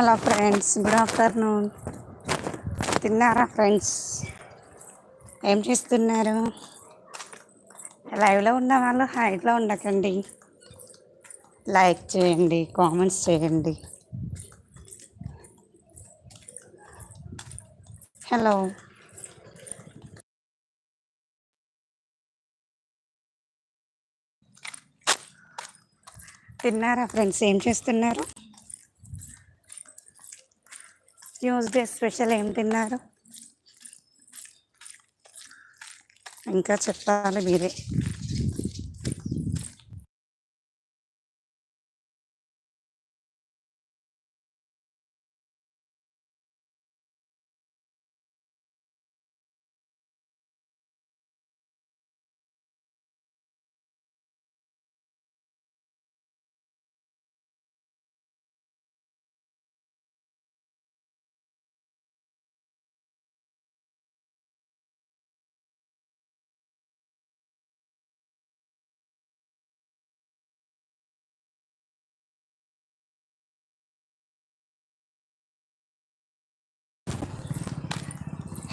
Hello friends good afternoon. తిన్నారా friends? ఏం చేస్తున్నారు? లైవ్లో ఉన్న వాళ్ళు హైట్లో ఉండకండి. లైక్ చేయండి కామెంట్స్ చేయండి. హలో. తిన్నారా ఫ్రెండ్స్? ఏం చేస్తున్నారు? ట్యూస్డే స్పెషల్ ఏం తిన్నారు ఇంకా చెప్పాలి మీరే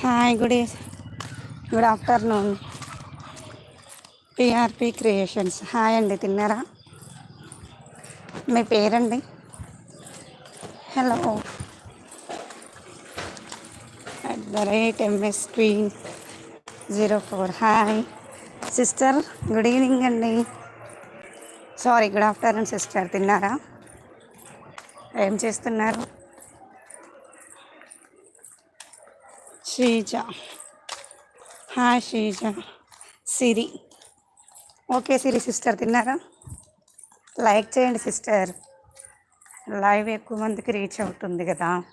hi good good afternoon. PRP creations hi అండి తిన్నారా? మీ పేరండి? Hello at the rate MS queen zero four hi sister good evening అండి. సారీ గుడ్ ఆఫ్టర్నూన్ సిస్టర్ తిన్నారా? ఏం చేస్తున్నారు? శ్రీజ. హా శ్రీజ. సిరి. ఓకే సిరి సిస్టర్ తిన్నారా? లైక్ చేయండి సిస్టర్. లైవ్ ఎక్కువ మందికి రీచ్ అవుతుంది కదా.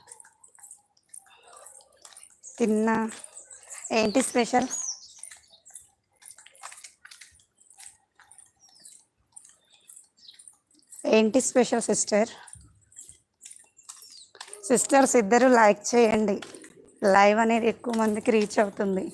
తిన్నా. ఏంటి స్పెషల్? ఏంటి స్పెషల్ సిస్టర్? సిస్టర్స్ ఇద్దరు లైక్ చేయండి. లైవ్ అనేది ఎక్కువ మందికి రీచ్ అవుతుంది.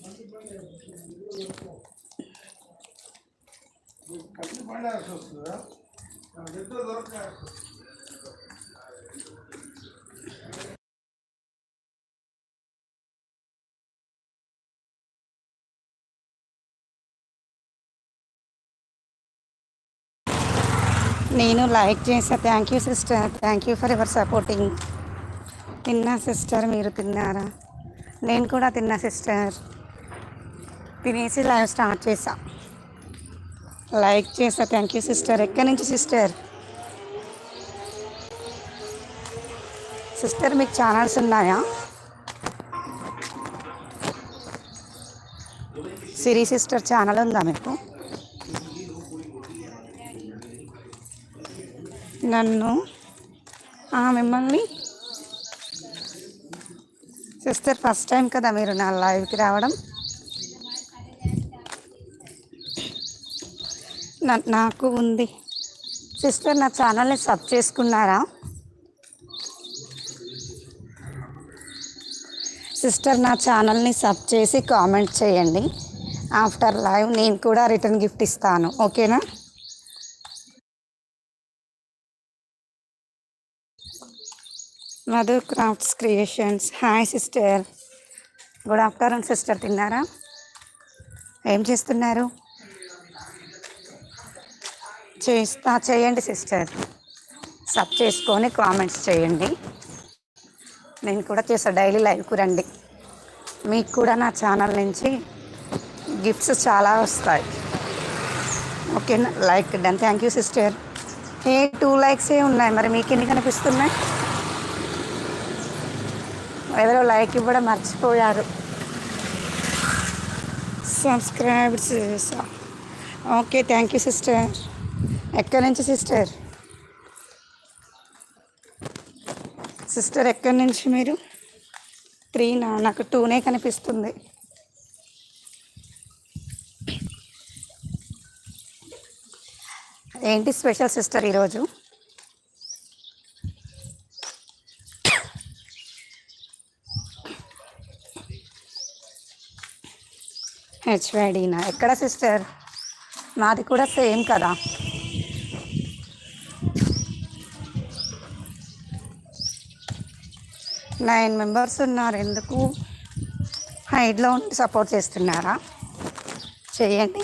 నేను లైక్ చేసా thank you sister thank you for your supporting తిన్నా సిస్టర్ మీరు తిన్నారా? నేను కూడా తిన్నా సిస్టర్. తినేసి లైవ్ స్టార్ట్ చేసా. లైక్ చేసా. థ్యాంక్ యూ సిస్టర్ ఎక్కడి నుంచి సిస్టర్ సిస్టర్ మీకు ఛానల్స్ ఉన్నాయా? సిరి సిస్టర్ ఛానల్ ఉందా మీకు? నన్ను ఆ, మిమ్మల్ని సిస్టర్ ఫస్ట్ టైం కదా మీరు నా లైవ్కి రావడం. నా- నాకు ఉంది. సిస్టర్ నా ఛానల్ని సబ్ చేసుకున్నారా? సిస్టర్ నా ఛానల్ని సబ్ చేసి కామెంట్ చేయండి. ఆఫ్టర్ లైవ్ నేను కూడా రిటర్న్ గిఫ్ట్ ఇస్తాను. ఓకేనా? Madhu crafts creations. Hi sister. Good afternoon sister. తిన్నారా? ఏం చేస్తున్నారు? చేస్తా చేయండి సిస్టర్. సబ్ చేసుకొని కామెంట్స్ చేయండి. నేను కూడా చేస్తాను డైలీ లైవ్కు రండి. మీకు కూడా నా ఛానల్ నుంచి గిఫ్ట్స్ చాలా వస్తాయి. ఓకేనా? Like done. Thank you sister. A two లైక్సే ఉన్నాయి. మరి మీకు ఎన్ని కనిపిస్తున్నాయి? ఎవరో లైక్ ఇవ్వడం మర్చిపోయారు. సబ్స్క్రైబ్ చేసా. ఓకే థ్యాంక్ యూ సిస్టర్ ఎక్కడి నుంచి సిస్టర్ సిస్టర్ ఎక్కడి నుంచి మీరు? త్రీనా నాకు టూనే కనిపిస్తుంది. ఏంటి స్పెషల్ సిస్టర్ ఈరోజు? హెచ్వైడీనా ఎక్కడ సిస్టర్ నాది కూడా సేమ్ కదా. నైన్ మెంబర్స్ ఉన్నారు. ఎందుకు? హైట్లో ఉండి సపోర్ట్ చేస్తున్నారా? చేయండి.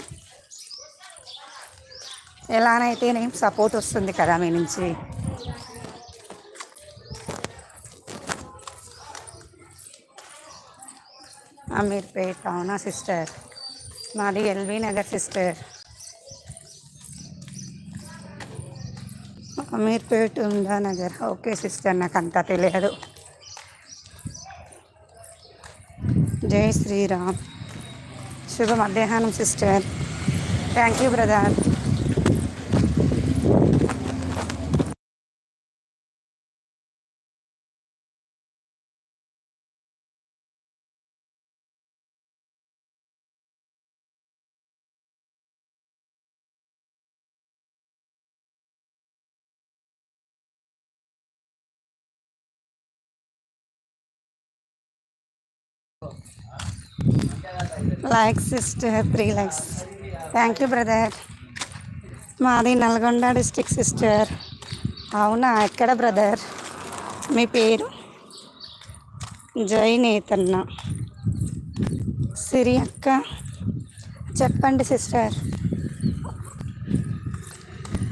ఎలానైతే నేను సపోర్ట్ వస్తుంది కదా మీ నుంచి. అమీర్పేట్ అవునా సిస్టర్ మాది ఎల్బీ నగర్ సిస్టర్. అమీర్పేట్ ఉందా నగర్? ఓకే సిస్టర్ నాకు అంతా తెలియదు. జై శ్రీరామ్. శుభ మధ్యాహ్నం sister. Thank you brother. Like sister three likes thank you brother మాది నల్గొండ డిస్టిక్ సిస్టర్ అవునా? ఎక్కడ బ్రదర్ మీ పేరు? జై నేతన్న సిరి అక్క. చెప్పండి సిస్టర్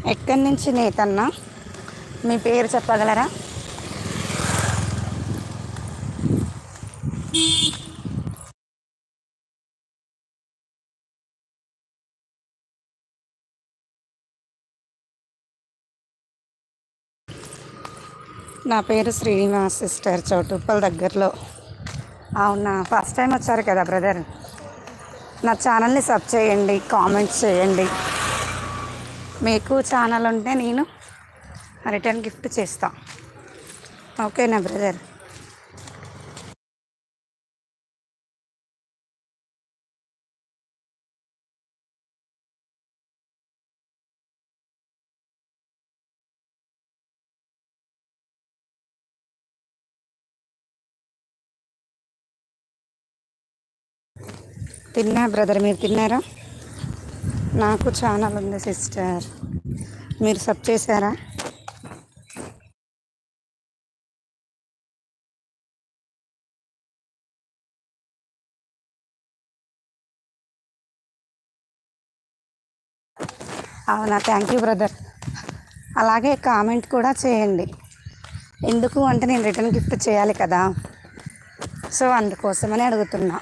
ఎక్కడి నుంచి నేతన్న? మీ పేరు చెప్పగలరా? నా పేరు శ్రీనివాస్ సిస్టర్ చౌటుప్పల్ దగ్గరలో. అవునా? ఫస్ట్ టైం వచ్చారు కదా బ్రదర్? నా ఛానల్ని సబ్ చేయండి కామెంట్స్ చేయండి. మీకు ఛానల్ ఉంటే నేను రిటర్న్ గిఫ్ట్ చేస్తా. ఓకేనా బ్రదర్? తిన్నా బ్రదర్ మీరు తిన్నారా? నాకు ఛానల్ ఉంది సిస్టర్. మీరు సబ్ చేశారా? అవునా థ్యాంక్ యూ బ్రదర్ అలాగే కామెంట్ కూడా చేయండి. ఎందుకు అంటే నేను రిటర్న్ గిఫ్ట్ చేయాలి కదా. సో అందుకోసమని అడుగుతున్నా.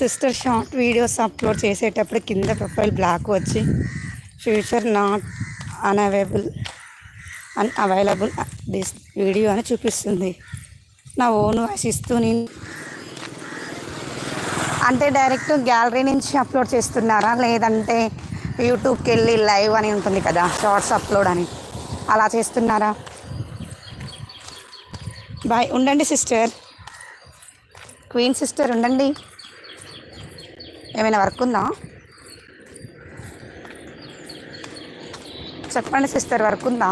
సిస్టర్ షార్ట్ వీడియోస్ అప్లోడ్ చేసేటప్పుడు కింద ప్రొఫైల్ బ్లాక్ వచ్చి future not unavailable unavailable this video అని చూపిస్తుంది. నా ఓన్ వాయిస్ ఇస్తూ నేను అంటే డైరెక్ట్ గ్యాలరీ నుంచి అప్లోడ్ చేస్తున్నారా? లేదంటే యూట్యూబ్కి వెళ్ళి లైవ్ అని ఉంటుంది కదా షార్ట్స్ అప్లోడ్ అని. అలా చేస్తున్నారా? బాయ్ ఉండండి సిస్టర్. క్వీన్ సిస్టర్ ఉండండి. ఏమైనా వర్క్ ఉందా? చెప్పండి సిస్టర్ వర్క్ ఉందా?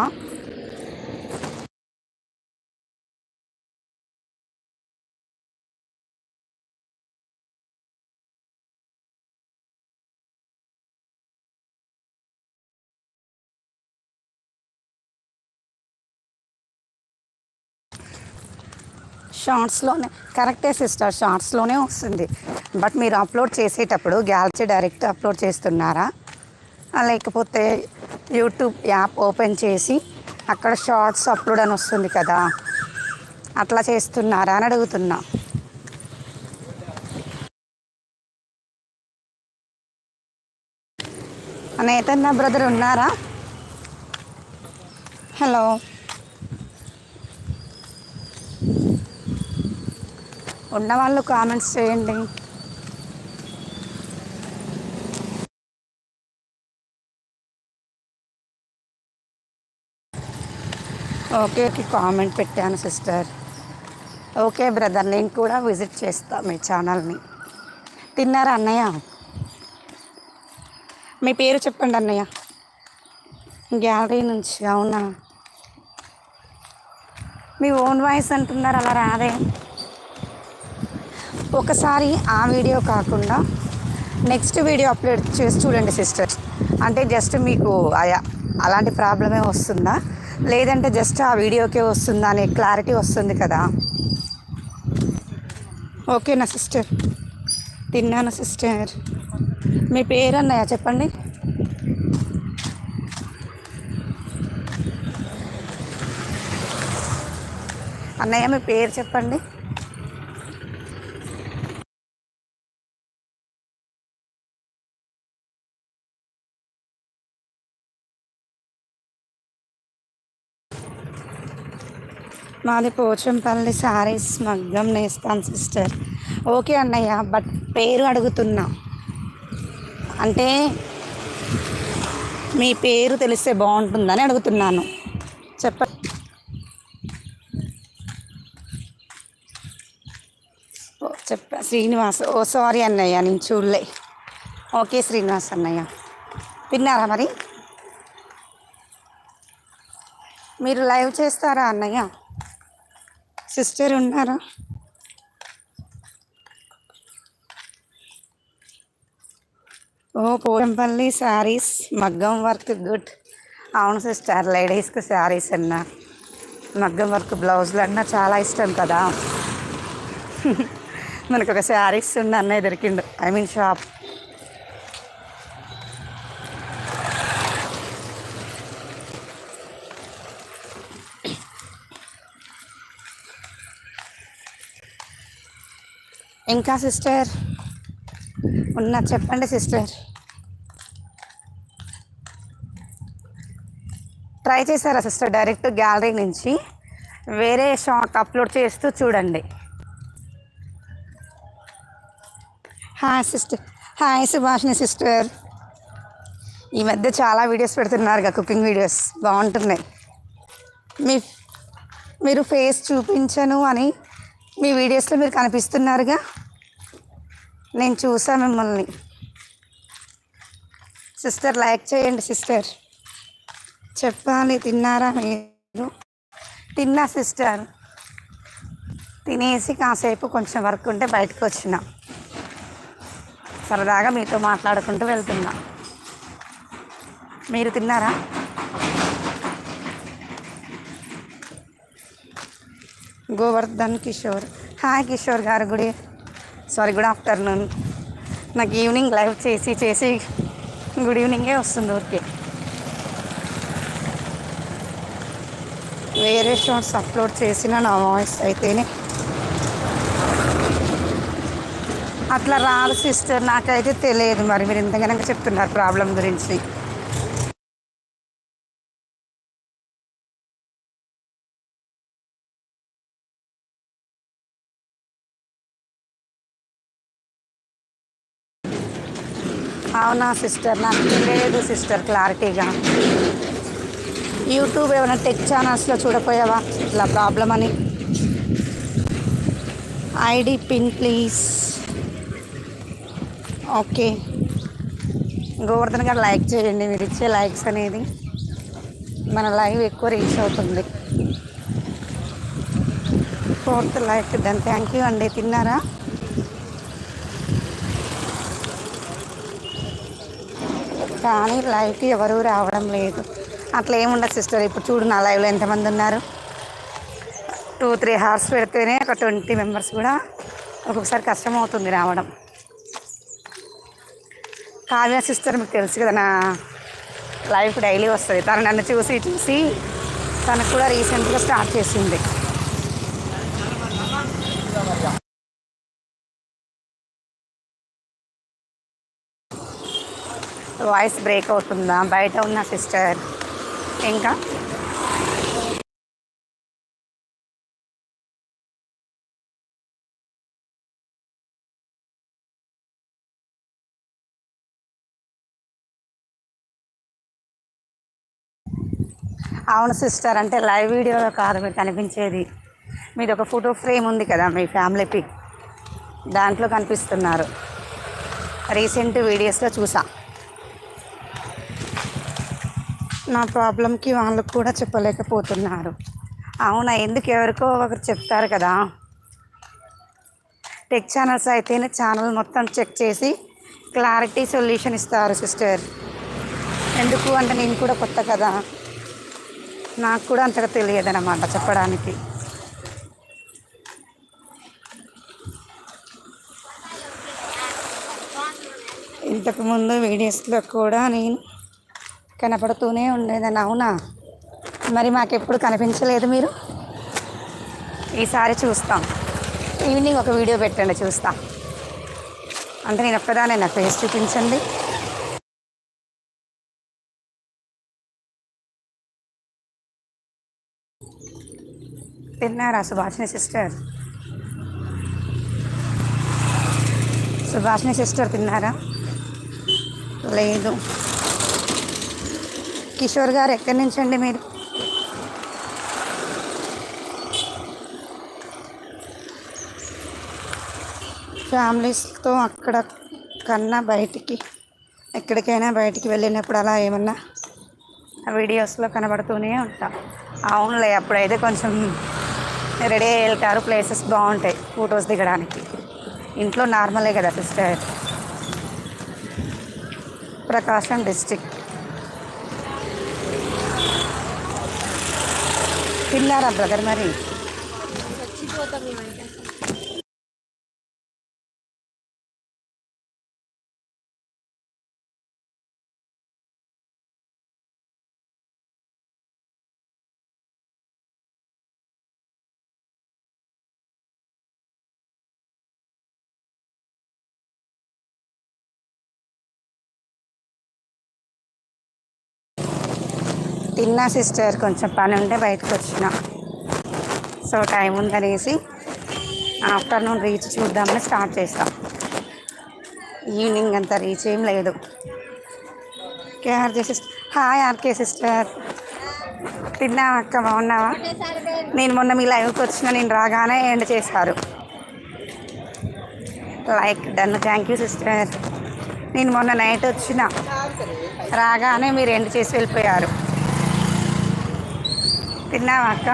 షార్ట్స్లోనే కరెక్టే సిస్టర్ షార్ట్స్లోనే వస్తుంది. బట్ మీరు అప్లోడ్ చేసేటప్పుడు గ్యాలరీ డైరెక్ట్ అప్లోడ్ చేస్తున్నారా? లేకపోతే యూట్యూబ్ యాప్ ఓపెన్ చేసి అక్కడ షార్ట్స్ అప్లోడ్ అని వస్తుంది కదా అట్లా చేస్తున్నారా అని అడుగుతున్నా. నేతన్న బ్రదర్ ఉన్నారా? హలో. ఉన్నవాళ్ళు కామెంట్స్ చేయండి. ఓకే ఓకే కామెంట్ పెట్టాను సిస్టర్ ఓకే బ్రదర్ నేను కూడా విజిట్ చేస్తాను మీ ఛానల్ని తిన్నారా అన్నయ్య? మీ పేరు చెప్పండి అన్నయ్య. గ్యాలరీ నుంచి అవునా? మీ ఓన్ వాయిస్ అంటున్నారు అలా రాదే. ఒకసారి ఆ వీడియో కాకుండా నెక్స్ట్ వీడియో అప్లోడ్ చేసి చూడండి సిస్టర్. అంటే జస్ట్ మీకు ఆయా అలాంటి ప్రాబ్లమే వస్తుందా? లేదంటే జస్ట్ ఆ వీడియోకే వస్తుందా అనే క్లారిటీ వస్తుంది కదా? ఓకేనా సిస్టర్? తిన్నాను సిస్టర్? మీ పేరు అన్నయ్య చెప్పండి. అన్నయ్య మీ పేరు చెప్పండి. మాది పోచంపల్లి శారీస్ మగ్గం నేస్తాను సిస్టర్. ఓకే అన్నయ్య బట్ పేరు అడుగుతున్నా. అంటే మీ పేరు తెలిస్తే బాగుంటుందని అడుగుతున్నాను. చెప్ప చెప్ప శ్రీనివాస్ ఓ సారీ అన్నయ్య నేను చూడలే. ఓకే శ్రీనివాస్ అన్నయ్య. తిన్నారా మరి? మీరు లైవ్ చేస్తారా అన్నయ్య? సిస్టర్ ఉన్నారా? ఓ పోరంపల్లి శారీస్ మగ్గం వర్క్ గుడ్. అవును సిస్టర్ లేడీస్కి శారీస్ అన్న. మగ్గం వర్క్ బ్లౌజులు అన్నా చాలా ఇష్టం కదా. మనకు ఒక శారీస్ ఉన్న అన్నయ్య దొరికిండు ఐ మీన్ షాప్. ఇంకా సిస్టర్? ఉన్న చెప్పండి సిస్టర్. ట్రై చేశారా సిస్టర్ డైరెక్ట్ గ్యాలరీ నుంచి? వేరే షార్ట్ అప్లోడ్ చేస్తూ చూడండి. Hi sister. Hi Subhashini sister. ఈ మధ్య చాలా వీడియోస్ పెడుతున్నారుగా కుకింగ్ వీడియోస్. బాగుంటున్నాయి. మీ మీరు ఫేస్ చూపించను అని మీ వీడియోస్లో మీరు కనిపిస్తున్నారుగా? నేను చూసా మిమ్మల్ని. సిస్టర్ లైక్ చేయండి సిస్టర్. చెప్పాలి తిన్నారా మీరు? తిన్నా సిస్టర్. తినేసి కాసేపు కొంచెం వర్క్ ఉంటే బయటకు వచ్చిన. సరదాగా మీతో మాట్లాడుకుంటూ వెళ్తున్నా. మీరు తిన్నారా? గోవర్ధన్ కిషోర్. హాయ్ కిషోర్ గారు గుడి సారీ గుడ్ ఆఫ్టర్నూన్. నాకు ఈవినింగ్ లైవ్ చేసి చేసి గుడ్ ఈవినింగే వస్తుంది ఊరికే. వేరే షార్ట్స్ అప్లోడ్ చేసిన నా వాయిస్ అయితేనే. అట్లా రాదు సిస్టర్ నాకైతే తెలియదు మరి. మీరు ఇంతగానో చెప్తున్నారు ప్రాబ్లం గురించి. అవునా సిస్టర్ నాకు లేదు సిస్టర్ క్లారిటీగా. యూట్యూబ్ ఏమైనా టెక్ ఛానల్స్లో చూడపోయావా ఇట్లా ప్రాబ్లం అని. ID pin please. Okay. Govardhan garu like చేయండి మీరు ఇచ్చే లైక్స్ అనేది మన లైవ్ ఎక్కువ రీచ్ అవుతుంది. ఫోర్త్ లైక్ దాని థ్యాంక్ యూ అండి. తిన్నారా? కానీ లైవ్కి ఎవరు రావడం లేదు. అట్లా ఏముండదు సిస్టర్ ఇప్పుడు చూడు నా లైవ్లో ఎంతమంది ఉన్నారు. టూ త్రీ అవర్స్ పెడితేనే ఒక ట్వంటీ మెంబర్స్ కూడా ఒక్కొక్కసారి కష్టం అవుతుంది రావడం. కావ్య సిస్టర్ మీకు తెలుసు కదా నా లైఫ్ డైలీ వస్తుంది. తను నన్ను చూసి చూసి తనకు కూడా రీసెంట్గా స్టార్ట్ చేసింది. వాయిస్ బ్రేక్ అవుతుందా? బయట ఉన్న సిస్టర్. ఇంకా? అవును సిస్టర్ అంటే లైవ్ వీడియోలో కాదు మీకు కనిపించేది మీది ఒక ఫోటో ఫ్రేమ్ ఉంది కదా మీ ఫ్యామిలీ పిక్ దాంట్లో కనిపిస్తున్నారు. రీసెంట్ వీడియోస్లో చూసా. నా ప్రాబ్లంకి వాళ్ళు కూడా చెప్పలేకపోతున్నారు. అవునా? ఎందుకు ఎవరికో ఒకరు చెప్తారు కదా. టెక్ ఛానల్స్ అయితేనే ఛానల్ మొత్తం చెక్ చేసి క్లారిటీ సొల్యూషన్ ఇస్తారు సిస్టర్. ఎందుకు అంటే నేను కూడా కొత్త కదా. నాకు కూడా అంతగా తెలియదనమాట చెప్పడానికి. ఇంతకుముందు వీడియోస్లో కూడా నేను కనపడుతూనే ఉండేదని అవునా? మరి మాకెప్పుడు కనిపించలేదు మీరు? ఈసారి చూస్తాం. ఈవినింగ్ ఒక వీడియో పెట్టండి చూస్తా. అంటే నేను ఒక్కదానే నా ఫేస్ చూపించండి. తిన్నారా సుభాషిణి సిస్టర్? సుభాషిణి సిస్టర్ తిన్నారా? లేదు. కిషోర్ గారు ఎక్కడి నుంచి అండి మీరు? ఫ్యామిలీస్తో అక్కడ కన్నా బయటికి ఎక్కడికైనా బయటికి వెళ్ళినప్పుడు అలా ఏమన్నా వీడియోస్లో కనబడుతూనే ఉంటాం. అవునులే అప్పుడైతే కొంచెం రెడీ వెళ్తారు ప్లేసెస్ బాగుంటాయి ఫొటోస్ దిగడానికి. ఇంట్లో నార్మలే కదా సిస్టర్. ప్రకాశం డిస్టిక్ తిన్నారా బ్రదర్ మరి? చచ్చిపోతాం తిన్నా సిస్టర్. కొంచెం పని ఉంటే బయటకు వచ్చిన. సో టైం ఉందనేసి ఆఫ్టర్నూన్ రీచ్ చూద్దామని స్టార్ట్ చేస్తాం. ఈవినింగ్ అంత రీచ్ ఏం లేదు. KRJ sister hi RK sister. తిన్నావా అక్క? బాగున్నావా? నేను మొన్న మీ లైవ్కి వచ్చిన నేను రాగానే ఎండ్ చేశారు. Like done. Thank you sister. నేను మొన్న నైట్ వచ్చిన రాగానే మీరు ఎండ్ చేసి వెళ్ళిపోయారు. తిన్నావా అక్క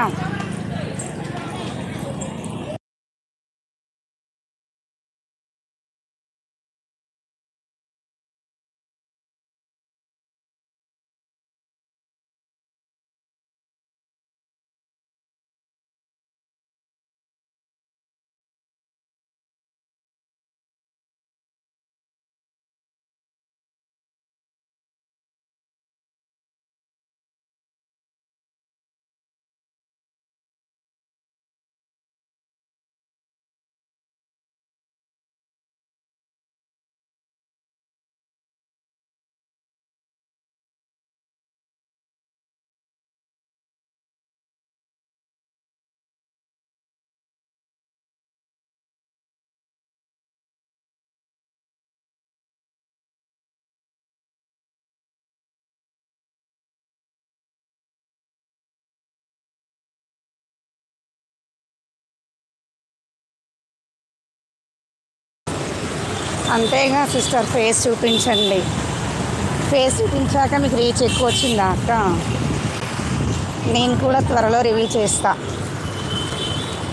అంతేగా సిస్టర్ ఫేస్ చూపించండి. ఫేస్ చూపించాక మీకు రీచ్ ఎక్కువ వచ్చిందా అక్క? నేను కూడా త్వరలో రివ్యూ చేస్తా.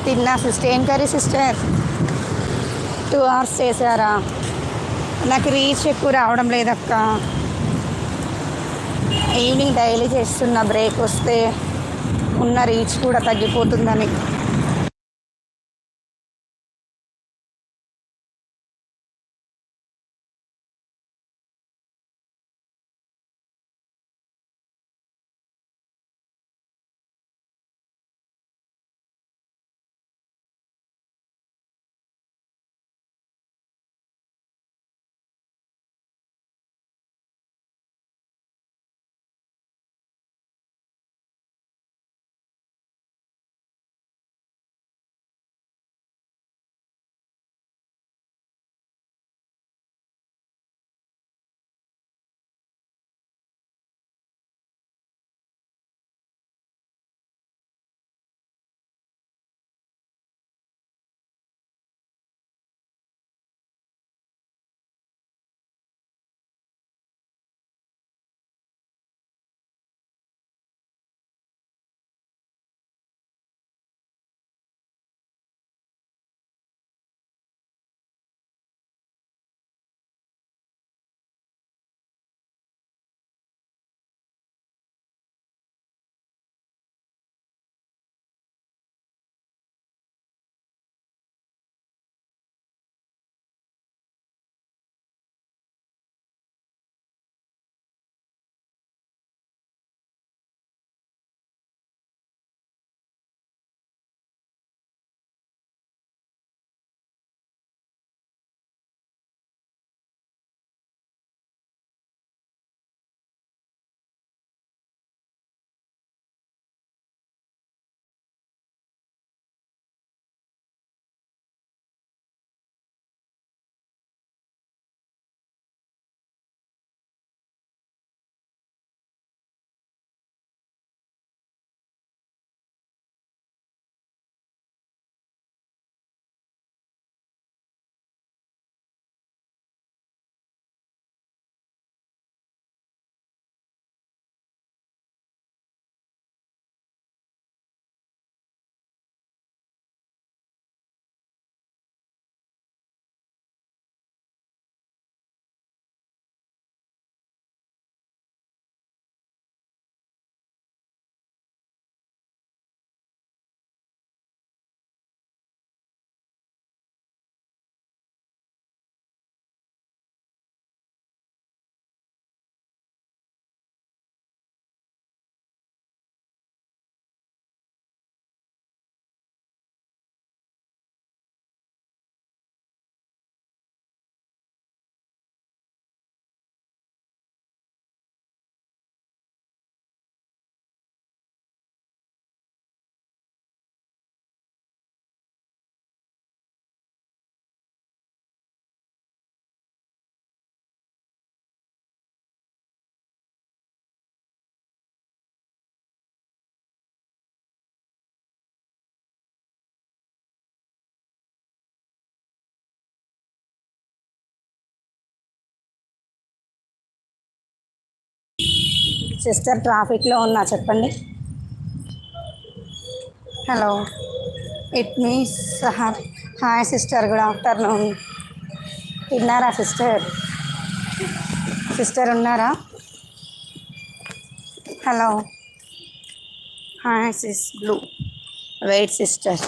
తిన్నా సిస్టర్ ఏం కర్రీ సిస్టర్? టూ అవర్స్ చేశారా? నాకు రీచ్ ఎక్కువ రావడం లేదక్క. ఈవినింగ్ డైలీ చేస్తున్న బ్రేక్ వస్తే ఉన్న రీచ్ కూడా తగ్గిపోతుందని. సిస్టర్ ట్రాఫిక్లో ఉన్నా చెప్పండి. Hello it means hi sister good afternoon. తిన్నారా సిస్టర్? సిస్టర్ ఉన్నారా? Hello hi sis blue. Wait sister.